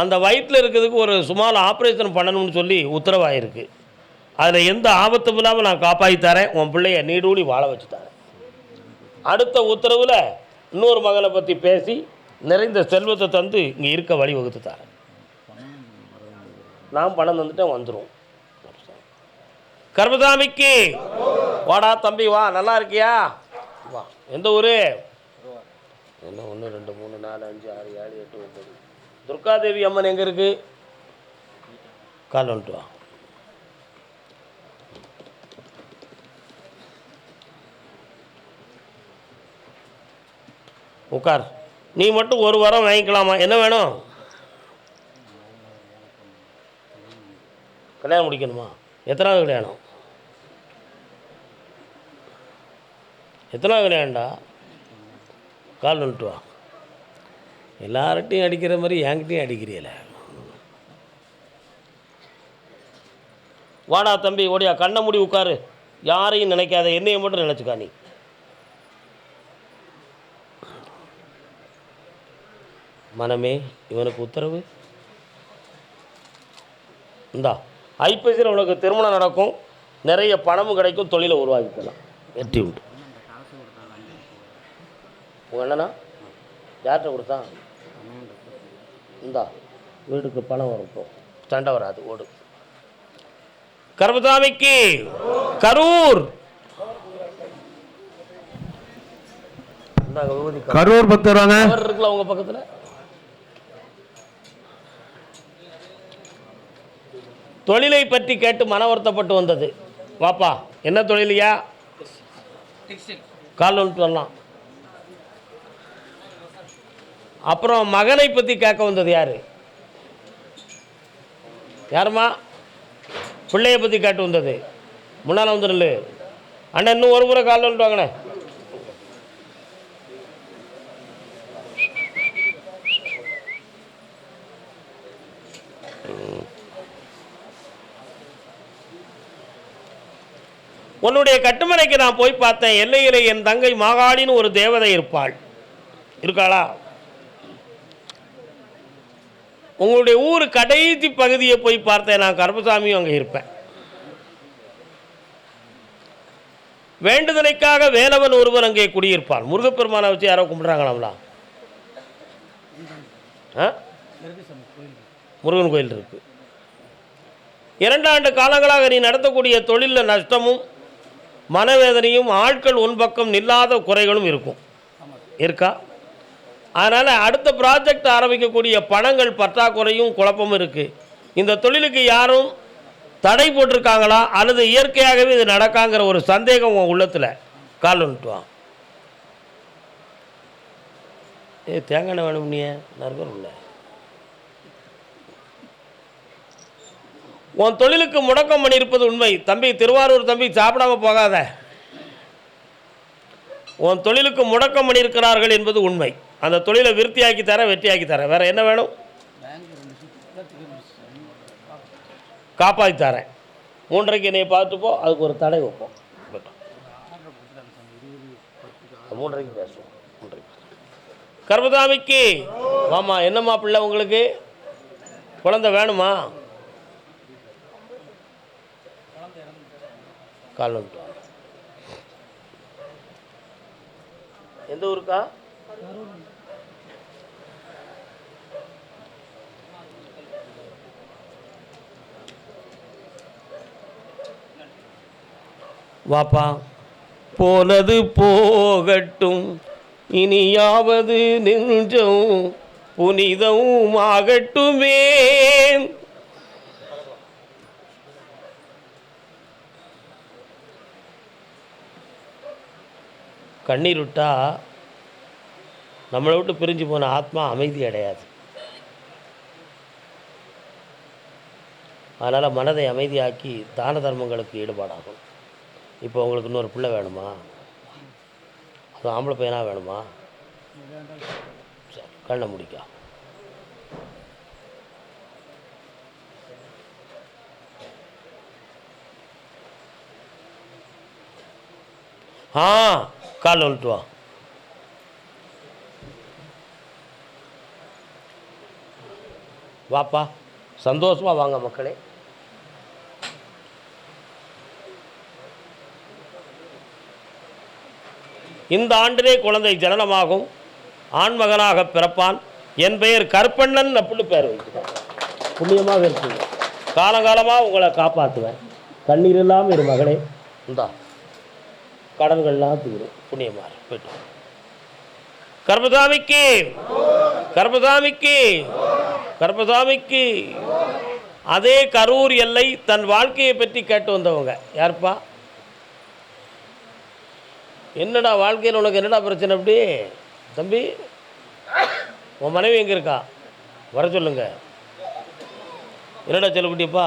அந்த வயிற்றில் இருக்கிறதுக்கு ஒரு சுமார் ஆப்ரேஷன் பண்ணணும்னு சொல்லி உத்தரவாயிருக்கு. அதில் எந்த ஆபத்தும் இல்லாமல் நான் காப்பாற்றி தரேன். உன் பிள்ளைய நீடூழி வாழ வச்சு தரேன். அடுத்த உத்தரவில் இன்னொரு மகனை பற்றி பேசி நிறைந்த செல்வத்தை தந்து இங்கே இருக்க வழி வகுத்து தரேன். நான் பணம் தந்துட்டேன் வந்துடும் கர்மசாமிக்கு. வாடா தம்பி வா. நல்லா இருக்கியா? வா. எந்த ஊர்? என்ன ஒன்று ரெண்டு மூணு நாலு அஞ்சு ஆறு ஏழு எட்டு துர்காதேவி அம்மன் எங்கே இருக்கு? கால் வந்துட்டு வா. உட்கார். நீ மட்டும் ஒரு வாரம் வாங்கிக்கலாமா? என்ன வேணும்? கல்யாணம் முடிக்கணுமா? எத்தனாவது கல்யாணம்? எத்தனாவது கல்யாணம்டா? கால் வந்துட்டு வா. எல்லார்ட்டையும் அடிக்கிற மாதிரி என்கிட்டையும் அடிக்கிறீல வாடா தம்பி ஓடியா கண்ணை மூடி உட்காரு. யாரையும் நினைக்காத என்னையை மட்டும் நினச்சிக்கா நீ. மனமே இவனுக்கு உத்தரவு? இந்தா ஐப்பசியில் உனக்கு திருமணம் நடக்கும். நிறைய பணமும் கிடைக்கும் தொழிலை உருவாக்கிக்கலாம். வெற்றி உண்டு உங்கள் அண்ணனா? யார்கிட்ட கொடுத்தான்? இந்தா வீட்டுக்கு பணம் வரும் இப்போ சண்டை வராது ஓடு. கர்மசாமிக்கு கரூர். கரூர் பத்து ரூபாங்க இருக்குல்ல உங்க பக்கத்துல? தொழிலை பற்றி கேட்டு மன வருத்தப்பட்டு வந்தது. வாப்பா என்ன தொழிலையா? கால் வந்துட்டு வரலாம். அப்புறம் மகனை பற்றி கேட்க வந்தது யார்? யாரும்மா பிள்ளைய பற்றி கேட்டு வந்தது. முன்னால் வந்துடல அண்ணன் இன்னும் ஒரு முறை காலில் வந்துட்டு வாங்கண்ணே. உன்னுடைய கட்டுமனைக்கு நான் போய் பார்த்தேன். எல்லையிலே என் தங்கை மாகாளின்னு ஒரு தேவதை இருப்பாள். இருக்காளா? உங்களுடைய ஊர் கடைசி பகுதியை போய் பார்த்தேன். நான் கருப்பசாமியும் அங்கே இருப்பேன். வேண்டுதலைக்காக வேலவன் ஒருவன் அங்கே குடியிருப்பான். முருகப்பெருமானை வச்சு யாரோ கும்பிட்றாங்களாம்ல. ஆ? முருகன் கோயில் இருக்கு. இரண்டாண்டு காலங்களாக நீ நடத்தக்கூடிய தொழிலில் நஷ்டமும் மனவேதனையும் ஆட்கள் உன் பக்கம் நில்லாத குறைகளும் இருக்கும். இருக்கா? அதனால் அடுத்த ப்ராஜெக்ட் ஆரம்பிக்கக்கூடிய பணங்கள் பற்றாக்குறையும் குழப்பமும் இருக்குது இந்த தொழிலுக்கு யாரும் தடை போட்டிருக்காங்களா? அல்லது இயற்கையாகவே இது நடக்காங்கிற ஒரு சந்தேகம் உன் உள்ளத்தில். கால் வந்துட்டுவான் ஏ தேங்காய் வேணும் நீ நறுக்கணும் இல்லை உன் தொழிலுக்கு முடக்கம் பண்ணியிருப்பது உண்மை. தம்பி திருவாரூர் தம்பி சாப்பிடாம போகாத. உன் தொழிலுக்கு முடக்கம் பண்ணியிருக்கிறார்கள் என்பது உண்மை. அந்த தொழிலை விருத்தியாக்கி தர வெற்றியாக்கி தரேன் வேறு என்ன வேணும்? காப்பாற்றி தரேன். மூன்றரைக்கு என்னை பார்த்துப்போம் அதுக்கு ஒரு தடை வைப்போம். மூன்றரைக்கு பேசுவோம். மூன்றரைக்கு. கர்மதாமிக்கு. ஆமாம் என்னம்மா பிள்ளை உங்களுக்கு? குழந்தை வேணுமா? கால் எந்த ஊருக்கா? வாப்பா. போனது போகட்டும் இனியாவது நெஞ்சம் புனிதம் ஆகட்டுமே. கண்ணீர் விட்டா நம்மளை விட்டு பிரிஞ்சு போன ஆத்மா அமைதி அடையாது. அதனால் மனதை அமைதியாக்கி தான தர்மங்களுக்கு ஈடுபாடாகும். இப்போ உங்களுக்கு இன்னொரு பிள்ளை வேணுமா? அது ஆம்பளை பையனாக வேணுமா? சரி கண்ணை முடிக்கா. ஆ கால் வந்துட்டு வாப்பா. சந்தோஷமாக வாங்க மக்களே. இந்த ஆண்டிலே குழந்தை ஜனனமாகும். ஆண்மகனாக பிறப்பான். என் பெயர் கருப்பண்ணன் அப்படின்னு பெயர் வைக்கிறார் புண்ணியமாக இருக்குங்க காலங்காலமாக உங்களை காப்பாற்றுவேன். கண்ணீர் இல்லாமல் இரு மகளே. இந்தா. கடன்கள்லாம் தீரும் புண்ணியமாக போயிட்டு வா. கர்மசாமிக்கு கர்மசாமிக்கு கருப்பசாமிக்கு அதே கரூர் எல்லை தன் வாழ்க்கையை பற்றி கேட்டு வந்தவங்க. யார்ப்பா? என்னடா வாழ்க்கையில் உனக்கு என்னடா பிரச்சனை அப்படி? தம்பி உன் மனைவி எங்கே இருக்கா? வர சொல்லுங்க. என்னடா செல்லக்குட்டியப்பா